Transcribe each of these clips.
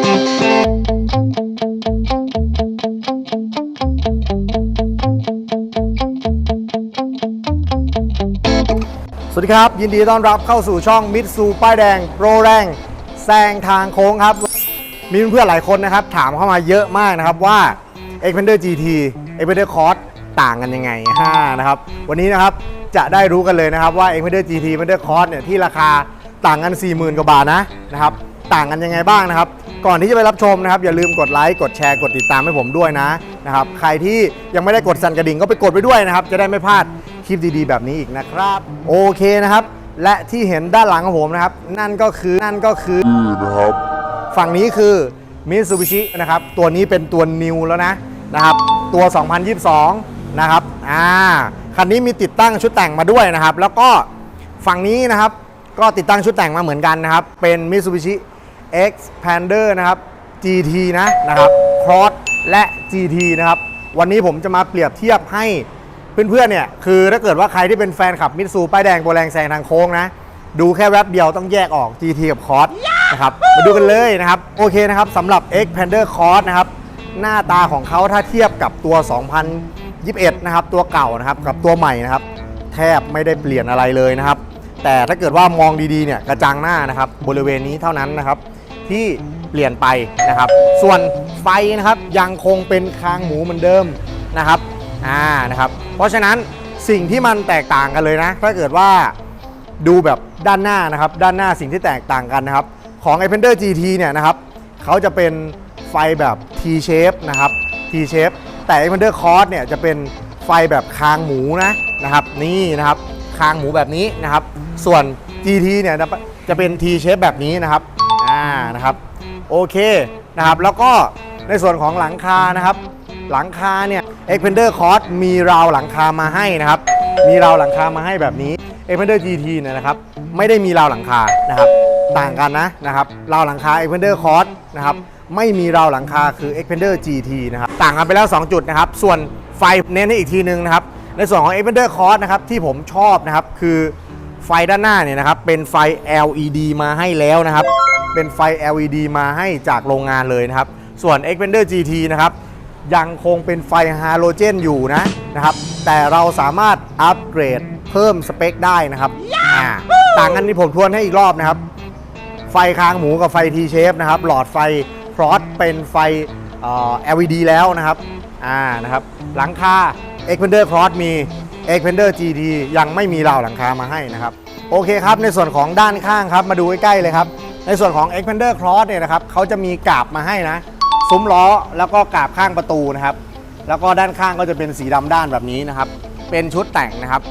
สวัสดีครับ ยินดีต้อนรับเข้าสู่ช่องมิตซูป้ายแดงโปรแรงแซงทางโค้งครับ มีเพื่อนๆหลายคนนะครับ ถามเข้ามาเยอะมากนะครับว่า e x p a n d e r GT e x p a n d e r Cross ต่างกันยังไงฮ่านะครับ วันนี้นะครับจะได้รู้กันเลยนะครับว่า e x p a n d e r GT e x p a n d e r Cross เนี่ยที่ราคาต่างกัน 40,000 กว่าบาทนะนะครับ ต่างกันยังไงบ้างนะครับ ก่อนที่จะไปรับชมนะครับอย่าลืมกดไลค์กดแชร์กดติดตามให้ผมด้วยนะนะครับใครที่ยังไม่ได้กดสั่นกระดิ่งก็ไปกดไปด้วยนะครับ จะได้ไม่พลาดคลิปดีๆ แบบนี้อีกนะครับ โอเคนะครับ และที่เห็นด้านหลังของผมนะครับ นั่นก็คือนั่นก็คือฝั่งนี้คือมิ t ซูบิชินะครับตัวนี้เป็นตัวนิวแล้วนะนะครับ ตัว 2022 นะครับอ่าคันนี้มีติดตั้งชุดแต่งมาด้วยนะครับ แล้วก็ฝั่งนี้นะครับก็ติดตั้งชุดแต่งมาเหมือนกันนะครับ เป็น Xpander นะครับ GT นะนะครับ Cross และ GT นะครับ วันนี้ผมจะมาเปรียบเทียบให้เพื่อนๆเนี่ยคือถ้าเกิดว่าใครที่เป็นแฟนขับมิตซูป้ายแดงโบแรงแซงทางโค้งนะ ดูแค่แวบเดียวต้องแยกออก GT กับ Cross นะครับมาดูกันเลยนะครับ โอเคนะครับสำหรับ Xpander Cross นะครับ หน้าตาของเขาถ้าเทียบกับตัว 2021 นะครับ ตัวเก่านะครับกับตัวใหม่นะครับ แทบไม่ได้เปลี่ยนอะไรเลยนะครับแต่ถ้าเกิดว่ามองดีๆเนี่ยกระจังหน้านะครับบริเวณนี้เท่านั้นนะครับ ที่เปลี่ยนไปนะครับ ส่วนไฟนะครับยังคงเป็นคางหมูเหมือนเดิมนะครับอ่านะครับเพราะฉะนั้นสิ่งที่มันแตกต่างกันเลยนะ ถ้าเกิดว่าดูแบบด้านหน้านะครับ ด้านหน้าสิ่งที่แตกต่างกันนะครับ ของ i p e n d e r GT เนี่ยนะครับเขาจะเป็นไฟแบบ T shape นะครับ T shape แต่ i p e n d e r Cross เนี่ยจะเป็นไฟแบบคางหมูนะนะครับ นี่นะครับคางหมูแบบนี้นะครับ ส่วน GT เนี่ยจะเป็น T shape แบบนี้นะครับ นะครับโอเคนะครับแล้วก็ในส่วนของหลังคานะครับ หลังคาเนี่ย Xpander Cross มีราวหลังคามาให้นะครับ มีราวหลังคามาให้แบบนี้ Xpander GT เนี่ยนะครับ ไม่ได้มีราวหลังคานะครับ ต่างกันนะนะครับราวหลังคา Xpander Cross นะครับไม่มีราวหลังคาคือ Xpander GT นะครับต่างกันไปแล้ว 2 จุดนะครับ ส่วนไฟเน้นให้อีกทีนึงนะครับ ในส่วนของ Xpander Cross นะครับที่ผมชอบนะครับคือ ไฟด้านหน้าเนี่ยนะครับเป็นไฟ LED มาให้แล้วนะครับ เป็นไฟ LED มาให้จากโรงงานเลยนะครับ ส่วน Xpander GT นะครับยังคงเป็นไฟฮาโลเจนอยู่นะนะครับ แต่เราสามารถอัปเกรดเพิ่มสเปคได้นะครับอ่าต่างกันที่ผมทวนให้อีกรอบนะครับ ไฟคางหมูกับไฟ T shape นะครับ หลอดไฟฟรอสเป็นไฟ LED แล้วนะครับอ่านะครับหลังคา Xpander Cross มี Xpander GT ยังไม่มีราวหลังคามาให้นะครับ โอเคครับ ในส่วนของด้านข้างครับ มาดูใกล้ๆเลยครับ ในส่วนของ Xpander Cross เนี่ยนะครับเขาจะมีกาบมาให้นะ ซุ้มล้อแล้วก็กาบข้างประตูนะครับ แล้วก็ด้านข้างก็จะเป็นสีดำด้านแบบนี้นะครับ เป็นชุดแต่งนะครับ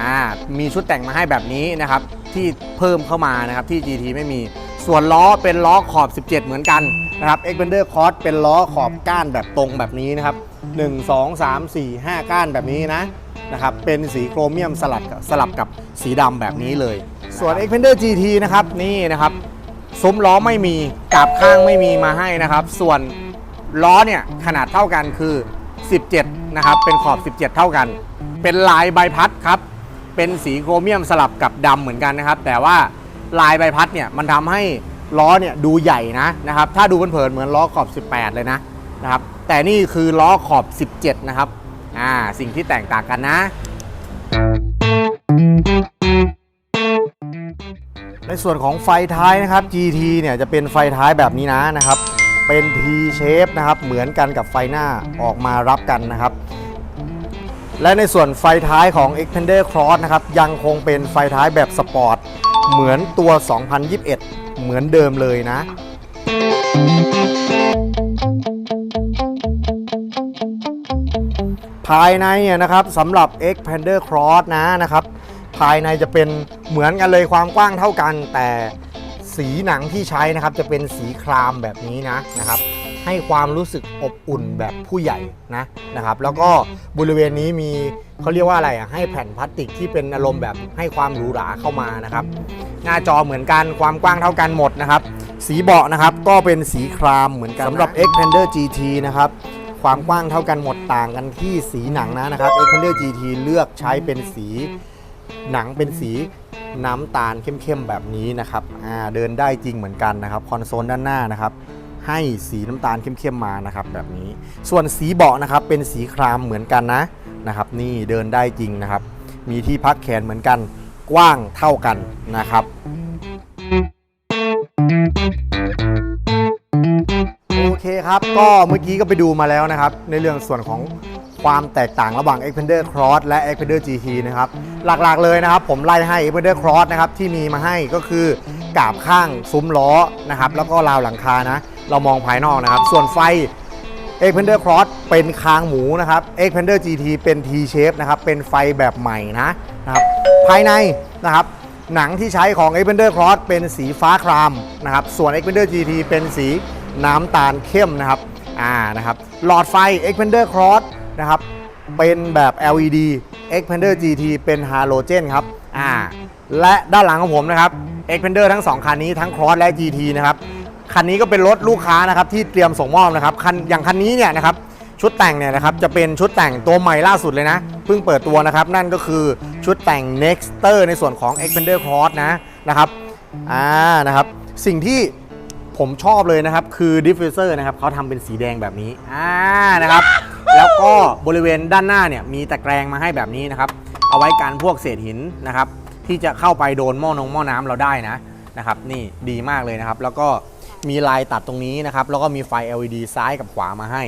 อ่า มีชุดแต่งมาให้แบบนี้นะครับ ที่เพิ่มเข้ามานะครับที่ GT ไม่มี ส่วนล้อเป็นล้อขอบ 17 เหมือนกันนะครับ Xpander Cross เป็นล้อขอบก้านแบบตรงแบบนี้นะครับ 1 2 3 4 5 ก้านแบบนี้นะ นะครับเป็นสีโครเมียมสลับสลับกับสีดำแบบนี้เลย ส่วน Xpander GT นะครับนี่นะครับซุ้มล้อไม่มีกาบข้างไม่มีมาให้นะครับ ส่วนล้อเนี่ยขนาดเท่ากันคือ 17 นะครับ เป็นขอบ 17 เท่ากัน เป็นลายใบพัดครับ เป็นสีโครเมียมสลับกับดำเหมือนกันนะครับ แต่ว่าลายใบพัดเนี่ยมันทำให้ล้อเนี่ยดูใหญ่นะนะครับ ถ้าดูเผินๆเหมือนล้อขอบ 18 เลยนะนะครับ แต่นี่คือล้อขอบ 17 นะครับ อ่าสิ่งที่แตกต่างกันนะ ในส่วนของไฟท้ายนะครับ GT เนี่ยจะเป็นไฟท้ายแบบนี้นะนะครับ เป็น T shape นะครับเหมือนกันกับไฟหน้าออกมารับกันนะครับ และในส่วนไฟท้ายของ Xpander Cross นะครับยังคงเป็นไฟท้ายแบบสปอร์ตเหมือนตัว 2021 เหมือนเดิมเลยนะ ภายในเนี่ยนะครับสำหรับ Xpander Cross นะนะครับ ภายในจะเป็นเหมือนกันเลยความกว้างเท่ากัน แต่สีหนังที่ใช้นะครับจะเป็นสีครามแบบนี้นะนะครับให้ความรู้สึกอบอุ่นแบบผู้ใหญ่นะนะครับ แล้วก็บริเวณนี้มีเขาเรียกว่าอะไรอะให้แผ่นพลาสติกที่เป็นอารมณ์แบบให้ความหรูหราเข้ามานะครับ หน้าจอเหมือนกันความกว้างเท่ากันหมดนะครับ สีเบาะนะครับก็เป็นสีครามเหมือนกันสำหรับ Xpander GT นะครับ ความกว้างเท่ากันหมดต่างกันที่สีหนังนะนะครับ Xpander GT เลือกใช้เป็นสีหนังเป็นสีน้ำตาลเข้มๆแบบนี้นะครับเดินได้จริงเหมือนกันนะครับคอนโซลด้านหน้านะครับให้สีน้ำตาลเข้มๆมานะครับแบบนี้ ส่วนสีเบาะนะครับเป็นสีครามเหมือนกันนะนะครับ นี่เดินได้จริงนะครับ มีที่พักแขนเหมือนกันกว้างเท่ากันนะครับ คครับ ก็เมื่อกี้ก็ไปดูมาแล้วนะครับ ในเรื่องส่วนของความแตกต่างระหว่าง Xpander Cross และ Xpander GT นะครับ หลักๆเลยนะครับ ผมไล่ให้ Xpander Cross นะครับที่มีมาให้ก็คือกาบข้างซุ้มล้อนะครับ แล้วก็ราวหลังคานะ เรามองภายนอกนะครับ ส่วนไฟ Xpander Cross เป็นคางหมูนะครับ Xpander GT เป็น T shape นะครับ เป็นไฟแบบใหม่นะนะครับ ภายในนะครับหนังที่ใช้ของ Xpander Cross เป็นสีฟ้าครามนะครับ ส่วน Xpander GT เป็นสี น้ำตาลเข้มนะครับอ่านะครับหลอดไฟ Expander Cross นะครับเป็นแบบ LED Expander GT เป็นฮาโลเจนครับอ่าและด้านหลังของผมนะครับ Expander ทั้ง 2 คันนี้ทั้ง Cross และ GT นะครับคันนี้ก็เป็นรถลูกค้านะครับที่เตรียมส่งมอบนะครับคันอย่างคันนี้เนี่ยนะครับชุดแต่งเนี่ยนะครับจะเป็นชุดแต่งตัวใหม่ล่าสุดเลยนะเพิ่งเปิดตัวนะครับ นั่นก็คือชุดแต่ง Nexter ในส่วนของ Expander Cross นะนะครับอ่านะครับสิ่งที่ ผมชอบเลยนะครับ คือ diffuser นะครับเขาทำเป็นสีแดงแบบนี้อ่านะครับ แล้วก็บริเวณด้านหน้าเนี่ยมีตะแกรงมาให้แบบนี้นะครับ เอาไว้กันพวกเศษหินนะครับ ที่จะเข้าไปโดนหม้อนงหม้อน้ำเราได้นะนะครับ นี่ดีมากเลยนะครับ แล้วก็มีลายตัดตรงนี้นะครับ แล้วก็มีไฟ LED ซ้ายกับขวามาให้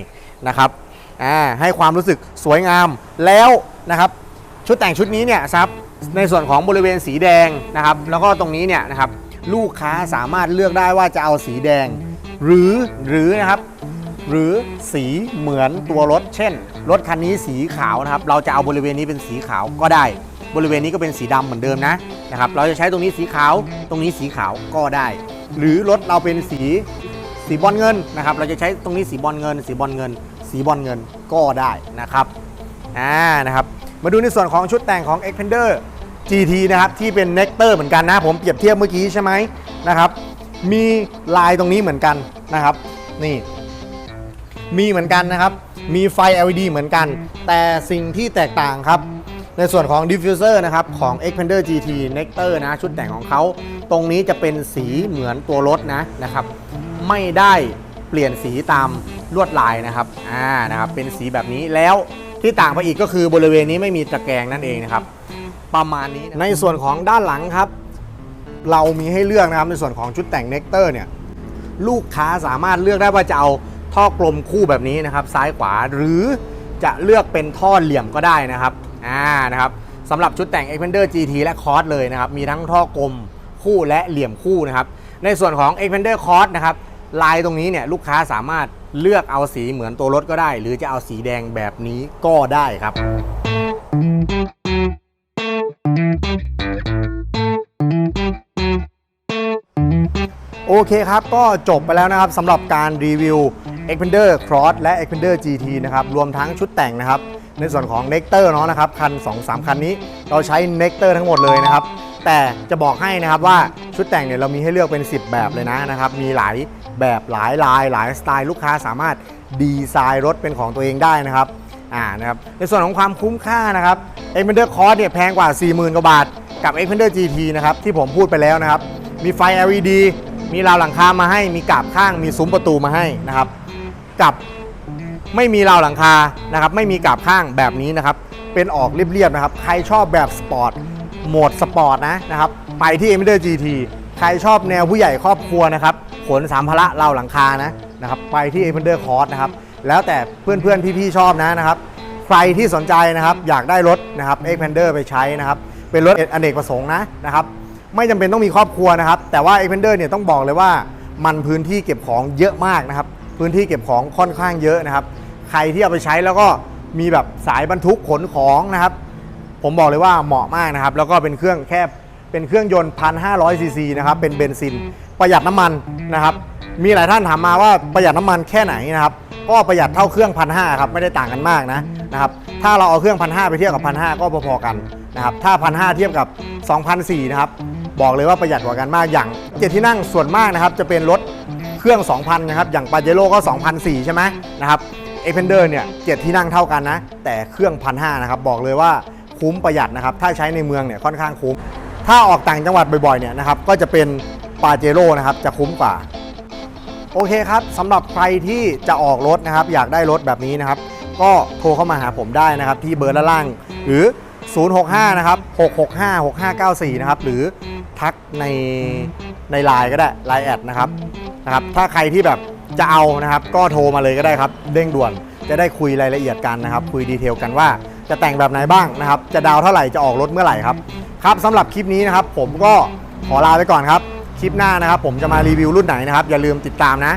นะครับอ่าให้ความรู้สึกสวยงามแล้วนะครับชุดแต่งชุดนี้เนี่ยครับในส่วนของบริเวณสีแดงนะครับ แล้วก็ตรงนี้เนี่ยนะครับ ลูกค้าสามารถเลือกได้ว่าจะเอาสีแดง หรือหรือนะครับหรือสีเหมือนตัวรถ เช่น รถคันนี้สีขาวนะครับ เราจะเอาบริเวณนี้เป็นสีขาวก็ได้ บริเวณนี้ก็เป็นสีดำเหมือนเดิมนะนะครับ เราจะใช้ตรงนี้สีขาว ตรงนี้สีขาวก็ได้ หรือรถเราเป็นสีสีบอลเงินนะครับ เราจะใช้ตรงนี้สีบอลเงิน สีบอลเงิน สีบอลเงินก็ได้นะครับอ่านะครับ มาดูในส่วนของชุดแต่งของ Xpander GT นะครับที่เป็น Nectar เหมือนกันนะผมเปรียบเทียบเมื่อกี้ใช่ไหมนะครับมีลายตรงนี้เหมือนกันนะครับ นี่ มีเหมือนกันนะครับ มีไฟ LED เหมือนกัน แต่สิ่งที่แตกต่างครับ ในส่วนของ diffuser นะครับ ของ Xpander GT Nectar นะ ชุดแต่งของเขา ตรงนี้จะเป็นสีเหมือนตัวรถนะนะครับ ไม่ได้เปลี่ยนสีตามลวดลายนะครับ อ่านะครับ เป็นสีแบบนี้แล้วที่ต่างไปอีกก็คือบริเวณนี้ไม่มีตะแกรงนั่นเองนะครับ ประมาณนี้นในส่วนของด้านหลังครับ เรามีให้เลือกนะครับในส่วนของชุดแต่ง Nectar เนี่ยลูกค้าสามารถเลือกได้ว่าจะเอาท่อกลมคู่แบบนี้นะครับ ซ้ายขวาหรือจะเลือกเป็นท่อเหลี่ยมก็ได้นะครับอ่านะครับสำหรับชุดแต่ง Xpander GT และ Cross เลยนะครับ มีทั้งท่อกลมคู่และเหลี่ยมคู่นะครับ ในส่วนของ Xpander Cross นะครับลายตรงนี้เนี่ยลูกค้าสามารถเลือกเอาสีเหมือนตัวรถก็ได้ หรือจะเอาสีแดงแบบนี้ก็ได้ครับ โอเคครับ ก็จบไปแล้วนะครับสำหรับการรีวิว Xpander Cross และ Xpander GT นะครับ รวมทั้งชุดแต่งนะครับ ในส่วนของ Nectar เนาะนะครับ คัน 2-3 คันนี้เราใช้ Nectar ทั้งหมดเลยนะครับ แต่จะบอกให้นะครับว่าชุดแต่งเนี่ยเรามีให้เลือกเป็น 10 แบบเลยนะนะครับ มีหลายแบบหลายลาย หลายสไตล์ลูกค้าสามารถดีไซน์รถเป็นของตัวเองได้นะครับอ่านะครับในส่วนของความคุ้มค่านะครับ Xpander Cross เนี่ยแพงกว่า 40,000กว่าบาทกับ Xpander GT นะครับที่ผมพูดไปแล้วนะครับมีไฟ LED มีราวหลังคามาให้มีกาบข้างมีซุ้มประตูมาให้นะครับ กับไม่มีราวหลังคานะครับ ไม่มีกาบข้างแบบนี้นะครับ เป็นออกเรียบๆนะครับ ใครชอบแบบสปอร์ตโหมดสปอร์ตนะนะครับ ไปที่ e m i d e r GT ใครชอบแนวผู้ใหญ่ครอบครัวนะครับขนสามภาระราวหลังคานะนะครับ ไปที่ e m i d e r Cross นะครับ แล้วแต่เพื่อนๆพี่ๆชอบนะนะครับ ใครที่สนใจนะครับอยากได้รถนะครับ e x p a n d e r ไปใช้นะครับ เป็นรถอเนกประสงค์นะนะครับ ไม่จำเป็นต้องมีครอบครัวนะครับ แต่ว่า e x p a n d e r เนี่ยต้องบอกเลยว่ามันพื้นที่เก็บของเยอะมากนะครับ พื้นที่เก็บของค่อนข้างเยอะนะครับ ใครที่เอาไปใช้แล้วก็มีแบบสายบรรทุกขนของนะครับ ผมบอกเลยว่าเหมาะมากนะครับ แล้วก็เป็นเครื่องแค่เป็นเครื่องยนต์1,500ซีซีนะครับ เป็นเบนซิน ประหยัดน้ำมันนะครับ มีหลายท่านถามมาว่าประหยัดน้ำมันแค่ไหนนะครับ ก็ประหยัดเท่าเครื่องพันห้าครับ ไม่ได้ต่างกันมากนะนะครับ ถ้าเราเอาเครื่องพันห้าไปเทียบกับพันห้าก็พอๆกันนะครับ ถ้าพันห้าเทียบกับ2,004นะครับ บอกเลยว่าประหยัดกว่ากันมากอย่างเจ็ดที่นั่งส่วนมากนะครับจะเป็นรถเครื่อง 2,000 นะครับ อย่างปาเจโร่ก็2,004ใช่ไหมนะครับ e x p e n d e r เนี่ยเจ็ดที่นั่งเท่ากันนะ แต่เครื่องพันห้านะครับบอกเลยว่าคุ้มประหยัดนะครับ ถ้าใช้ในเมืองเนี่ยค่อนข้างคุ้ม ถ้าออกต่างจังหวัดบ่อยๆเนี่ยนะครับก็จะเป็นปาเจโร่นะครับจะคุ้มกว่า โอเคครับสำหรับใครที่จะออกรถนะครับ อยากได้รถแบบนี้นะครับ ก็โทรเข้ามาหาผมได้นะครับ ที่เบอร์ด้านล่าง หรือ 065 นะครับ 665 6594 นะครับ หรือ ทักในในไลน์ก็ได้ไลน์แอดนะครับนะครับ ถ้าใครที่แบบจะเอานะครับ ก็โทรมาเลยก็ได้ครับเร่งด่วนจะได้คุยรายละเอียดกันนะครับ คุยดีเทลกันว่าจะแต่งแบบไหนบ้างนะครับ จะดาวเท่าไหร่จะออกรถเมื่อไหร่ครับครับสำหรับคลิปนี้นะครับ ผมก็ขอลาไปก่อนครับคลิปหน้านะครับ ผมจะมารีวิวรุ่นไหนนะครับ อย่าลืมติดตามนะ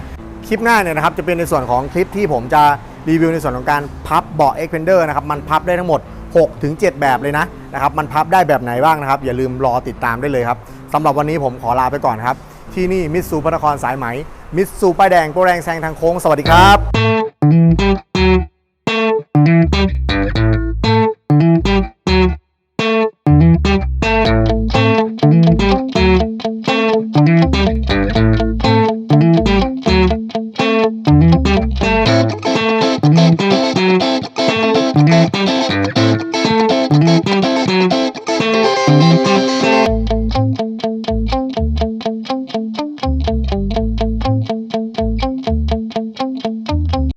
คลิปหน้าเนี่ยนะครับจะเป็นในส่วนของคลิปที่ผมจะรีวิวในส่วนของการพับเบาะ e x p e n d e r นะครับมันพับได้ทั้งหมด 6ถึง7แบบเลยนะนะครับมันพับได้แบบไหนบ้างนะครับ อย่าลืมรอติดตามได้เลยครับสำหรับวันนี้ผมขอลาไปก่อนครับ ที่นี่มิสซูพระนครสายไหม มิสซูป้ายแดงโปรแรงแซงทางโค้งสวัสดีครับ